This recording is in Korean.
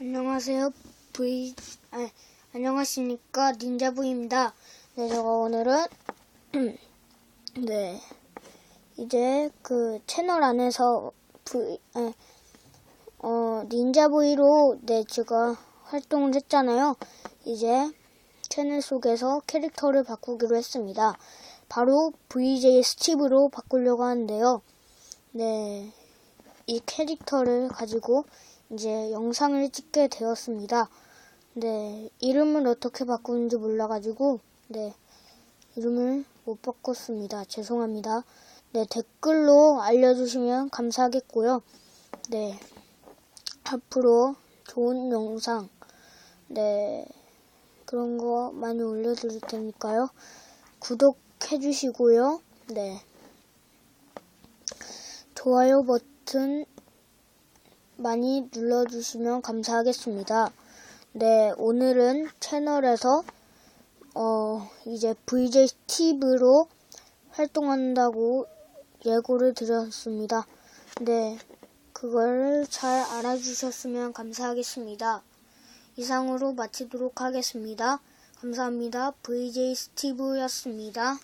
안녕하세요. V, 아, 안녕하십니까. 닌자부입니다. 네, 제가 오늘은, 네, 이제 그 채널 안에서 V, 아, 어, 닌자부이로, 네, 제가 활동을 했잖아요. 이제 채널 속에서 캐릭터를 바꾸기로 했습니다. 바로 VJ 스티브로 바꾸려고 하는데요. 네, 이 캐릭터를 가지고 이제 영상을 찍게 되었습니다. 네, 이름을 어떻게 바꾸는지 몰라가지고, 네, 이름을 못 바꿨습니다. 죄송합니다. 네, 댓글로 알려주시면 감사하겠고요. 네, 앞으로 좋은 영상, 네, 그런 거 많이 올려드릴 테니까요. 구독해주시고요. 네. 좋아요 버튼 많이 눌러주시면 감사하겠습니다. 네, 오늘은 채널에서 어, 이제 VJ 스티브로 활동한다고 예고를 드렸습니다. 네, 그걸 잘 알아주셨으면 감사하겠습니다. 이상으로 마치도록 하겠습니다. 감사합니다. VJ 스티브였습니다.